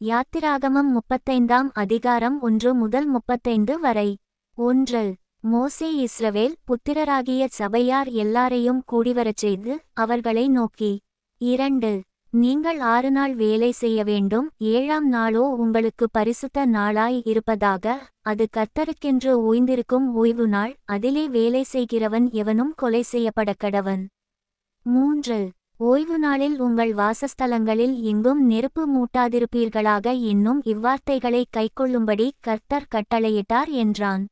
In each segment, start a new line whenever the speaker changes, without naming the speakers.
யாத்திராகமம் முப்பத்தைந்தாம் அதிகாரம் ஒன்று முதல் முப்பத்தைந்து வரை. ஒன்று மோசே இஸ்ரவேல் புத்திரராகிய சபையார் எல்லாரையும் கூடிவரச் செய்து அவர்களை நோக்கி இரண்டு. நீங்கள் ஆறு நாள் வேலை செய்ய வேண்டும். ஏழாம் நாளோ உங்களுக்கு பரிசுத்த நாளாய் இருப்பதாக அது கர்த்தருக்கென்று ஓய்ந்திருக்கும் ஓய்வு நாள். அதிலே வேலை செய்கிறவன் எவனும் கொலை செய்யப்படக்கடவன் மூன்று. ஓய்வு நாளில் உங்கள் வாசஸ்தலங்களில் எங்கும் நெருப்பு மூட்டாதிருப்பீர்களாக இன்னும் இவ்வார்த்தைகளை கைக்கொள்ளும்படி கர்த்தர் கட்டளையிட்டார் என்றான்.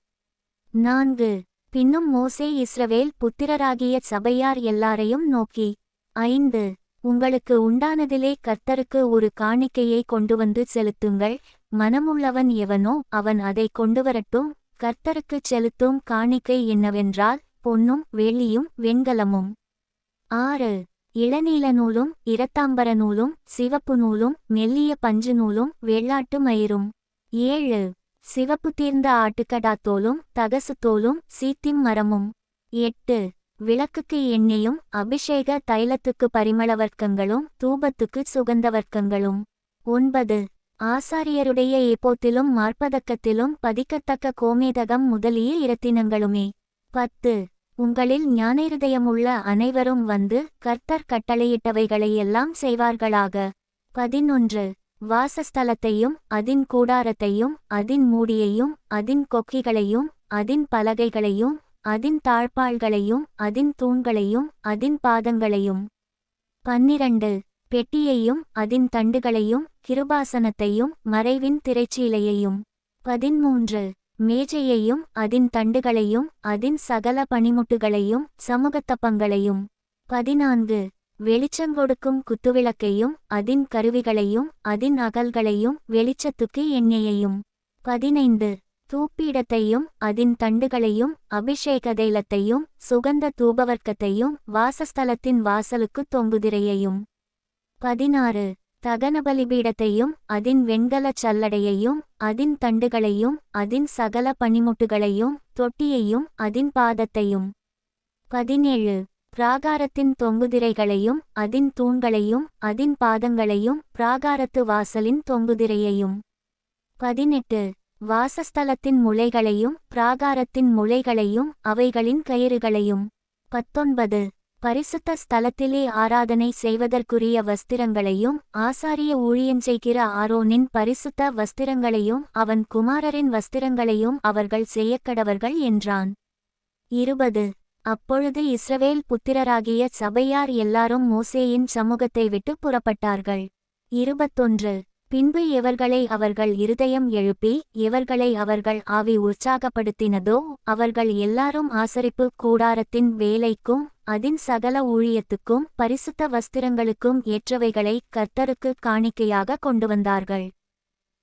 நான்கு. பின்னும் மோசே இஸ்ரவேல் புத்திரராகிய சபையார் எல்லாரையும் நோக்கி ஐந்து. உங்களுக்கு உண்டானதிலே கர்த்தருக்கு ஒரு காணிக்கையை கொண்டுவந்து செலுத்துங்கள். மனமுள்ளவன் எவனோ அவன் அதை கொண்டுவரட்டும். கர்த்தருக்குச் செலுத்தும் காணிக்கை என்னவென்றால் பொன்னும் வெள்ளியும் வெண்கலமும். ஆறு. இளநீல நூலும் இரத்தாம்பர நூலும் சிவப்பு நூலும் மெல்லிய பஞ்சு நூலும் வெள்ளாட்டு மயிரும். ஏழு. சிவப்பு தீர்ந்த ஆட்டுக்கடாத்தோலும் தகசு தோலும் சீத்திம் மரமும். எட்டு. விளக்குக்கு எண்ணெயும் அபிஷேக தைலத்துக்கு பரிமளவர்க்கங்களும் தூபத்துக்கு சுகந்தவர்க்கங்களும். ஒன்பது. ஆசாரியருடைய ஏப்போத்திலும் மார்ப்பதக்கத்திலும் பதிக்கத்தக்க கோமேதகம் முதலிய இரத்தினங்களுமே. பத்து. உங்களில் ஞானேருதயமுள்ள அனைவரும் வந்து கர்த்தர் கட்டளையிட்டவைகளையெல்லாம் செய்வார்களாக. பதினொன்று. வாசஸ்தலத்தையும் அதின் கூடாரத்தையும் அதின் மூடியையும் அதின் கொக்கிகளையும் அதின் பலகைகளையும் அதின் தாழ்பாள்களையும் அதின் தூண்களையும் அதின் பாதங்களையும். பன்னிரண்டு. பெட்டியையும் அதின் தண்டுகளையும் கிருபாசனத்தையும் மறைவின் திரைச்சீலையையும். பதிமூன்று. மேஜையையும் அதின் தண்டுகளையும் அதின் சகல பணிமுட்டுகளையும் சமூகத்தப்பங்களையும் பதினான்கு. வெளிச்சங்கொடுக்கும் குத்துவிளக்கையும் அதின் கருவிகளையும் அதின் அகல்களையும் வெளிச்சத்துக்கு எண்ணெயையும். பதினைந்து. தூப்பீடத்தையும் அதின் தண்டுகளையும் அபிஷேக தைலத்தையும் சுகந்த தூபவர்க்கத்தையும் வாசஸ்தலத்தின் வாசலுக்கு தொங்குதிரையையும். பதினாறு. தகனபலிபீடத்தையும் அதின் வெண்கலச் சல்லடையையும் அதின் தண்டுகளையும் அதின் சகல பனிமுட்டுகளையும் தொட்டியையும் அதின் பாதத்தையும். பதினேழு. பிராகாரத்தின் தொங்குதிரைகளையும் அதின் தூண்களையும் அதின் பாதங்களையும் பிராகாரத்து வாசலின் தொங்குதிரையையும். பதினெட்டு. வாசஸ்தலத்தின் முளைகளையும் பிராகாரத்தின் முளைகளையும் அவைகளின் கயிறுகளையும். பத்தொன்பது. பரிசுத்த ஸ்தலத்திலே ஆராதனை செய்வதற்குரிய வஸ்திரங்களையும் ஆசாரிய ஊழியஞ்செய்கிற ஆரோனின் பரிசுத்த வஸ்திரங்களையும் அவன் குமாரரின் வஸ்திரங்களையும் அவர்கள் செய்யக்கடவர்கள் என்றான். இருபது. அப்பொழுது இஸ்ரவேல் புத்திரராகிய சபையார் எல்லாரும் மோசேயின் சமூகத்தை விட்டு புறப்பட்டார்கள். இருபத்தொன்று. பின்பு எவர்களை அவர்கள் இருதயம் எழுப்பி எவர்களை அவர்கள் ஆவி உற்சாகப்படுத்தினதோ அவர்கள் எல்லாரும் ஆசரிப்பு கூடாரத்தின் வேலைக்கும் அதின் சகல ஊழியத்துக்கும் பரிசுத்த வஸ்திரங்களுக்கும் ஏற்றவைகளை கர்த்தருக்கு காணிக்கையாக கொண்டு வந்தார்கள்.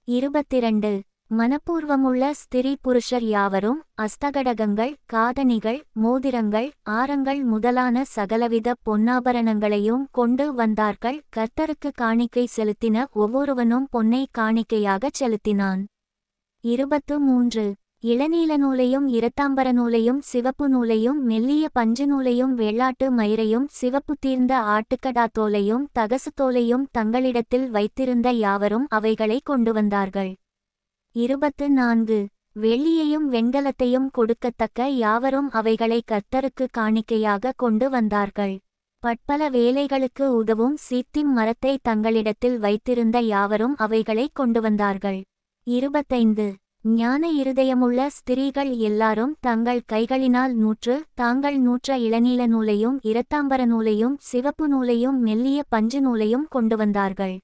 இருபத்திரண்டு. மனப்பூர்வமுள்ள ஸ்திரீ புருஷர் யாவரும் அஸ்தகடகங்கள் காதணிகள் மோதிரங்கள் ஆரங்கள் முதலான சகலவித பொன்னாபரணங்களையும் கொண்டு வந்தார்கள். கர்த்தருக்கு காணிக்கை செலுத்தின ஒவ்வொருவனும் பொன்னை காணிக்கையாகச் செலுத்தினான். இருபத்து மூன்று. இளநீல நூலையும் இரத்தாம்பர நூலையும் சிவப்பு நூலையும் மெல்லிய பஞ்சு நூலையும் வெள்ளாட்டு மயிரையும் சிவப்பு தீர்ந்த ஆட்டுக்கடாத்தோலையும் தகசு தோலையும் தங்களிடத்தில் வைத்திருந்த யாவரும் அவைகளை கொண்டு வந்தார்கள். இருபத்து நான்கு. வெள்ளியையும் வெண்கலத்தையும் கொடுக்கத்தக்க யாவரும் அவைகளை கர்த்தருக்கு காணிக்கையாக கொண்டு வந்தார்கள். பட்பல வேலைகளுக்கு உதவும் சீத்திம் மரத்தை தங்களிடத்தில் வைத்திருந்த யாவரும் அவைகளை கொண்டு வந்தார்கள். இருபத்தைந்து. ஞான இருதயமுள்ள ஸ்திரீகள் எல்லாரும் தங்கள் கைகளினால் நூற்று தாங்கள் நூற்ற இளநீல நூலையும் இரத்தாம்பர நூலையும் சிவப்பு நூலையும் மெல்லிய பஞ்சு நூலையும் கொண்டு வந்தார்கள்.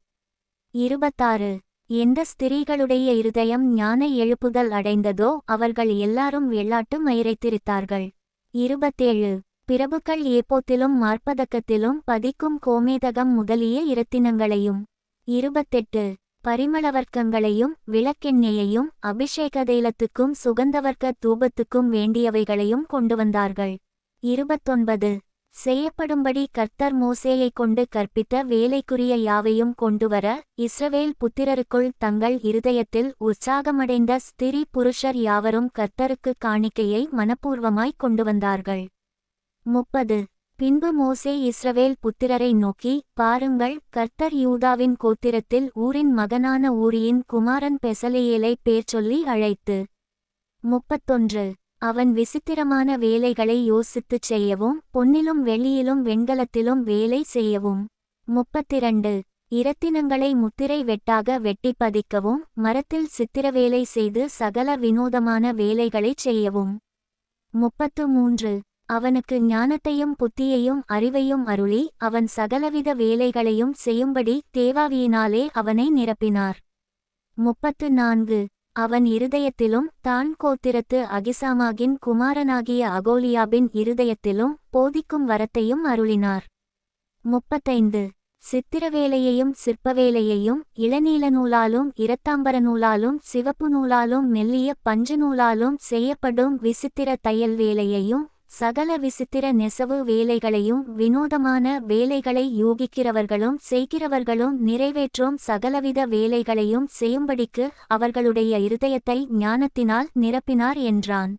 இருபத்தாறு. எந்த ஸ்திரீகளுடைய இருதயம் ஞான எழுப்புதல் அடைந்ததோ அவர்கள் எல்லாரும் வெள்ளாட்டு மயிரைத்திருத்தார்கள். இருபத்தேழு. பிரபுக்கள் ஏப்போத்திலும் மார்ப்பதக்கத்திலும் பதிக்கும் கோமேதகம் முதலிய இரத்தினங்களையும். இருபத்தெட்டு. பரிமளவர்க்கங்களையும் விளக்கெண்ணெயையும் அபிஷேக தைலத்துக்கும் சுகந்தவர்க்க தூபத்துக்கும் வேண்டியவைகளையும் கொண்டு வந்தார்கள். இருபத்தொன்பது. செய்யப்படும்படி கர்த்தர் மோசேயைக் கொண்டு கற்பித்த வேலைக்குரிய யாவையும் கொண்டுவர இஸ்ரவேல் புத்திரருக்குள் தங்கள் இருதயத்தில் உற்சாகமடைந்த ஸ்திரீ புருஷர் யாவரும் கர்த்தருக்கு காணிக்கையை மனப்பூர்வமாய் கொண்டு வந்தார்கள் முப்பது. பின்பு மோசே இஸ்ரவேல் புத்திரரை நோக்கி பாருங்கள் கர்த்தர் யூதாவின் கோத்திரத்தில் ஊரின் மகனான ஊரியின் குமாரன் பெசலேயேலை பேர் சொல்லி அழைத்து. முப்பத்தொன்று. அவன் விசித்திரமான வேலைகளை யோசித்துச் செய்யவும் பொன்னிலும் வெள்ளியிலும் வெண்கலத்திலும் வேலை செய்யவும். முப்பத்திரண்டு. இரத்தினங்களை முத்திரை வெட்டாக வெட்டி பதிக்கவும் மரத்தில் சித்திரவேலை செய்து சகல வினோதமான வேலைகளைச் செய்யவும். முப்பத்து மூன்று அவனுக்கு ஞானத்தையும் புத்தியையும் அறிவையும் அருளி அவன் சகலவித வேலைகளையும் செய்யும்படி தேவாவியினாலே அவனை நிரப்பினார். முப்பத்து நான்கு. அவன் இருதயத்திலும் தான் கோத்திரத்து அகிசாமாகின் குமாரனாகிய அகோலியாபின் இருதயத்திலும் போதிக்கும் வரத்தையும் அருளினார். முப்பத்தைந்து. சித்திரவேலையையும் சிற்பவேலையையும் இளநீல நூலாலும் இரத்தாம்பர நூலாலும் சிவப்பு நூலாலும் மெல்லிய பஞ்சு நூலாலும் செய்யப்படும் விசித்திர தையல் வேலையையும் சகல விசித்திர நெசவு வேலைகளையும் வினோதமான வேலைகளை யூகிக்கிறவர்களும் செய்கிறவர்களும் நிறைவேற்றும் சகலவித வேலைகளையும் செய்யும்படிக்கு அவர்களுடைய இருதயத்தை ஞானத்தினால் நிரப்பினார் என்றான்.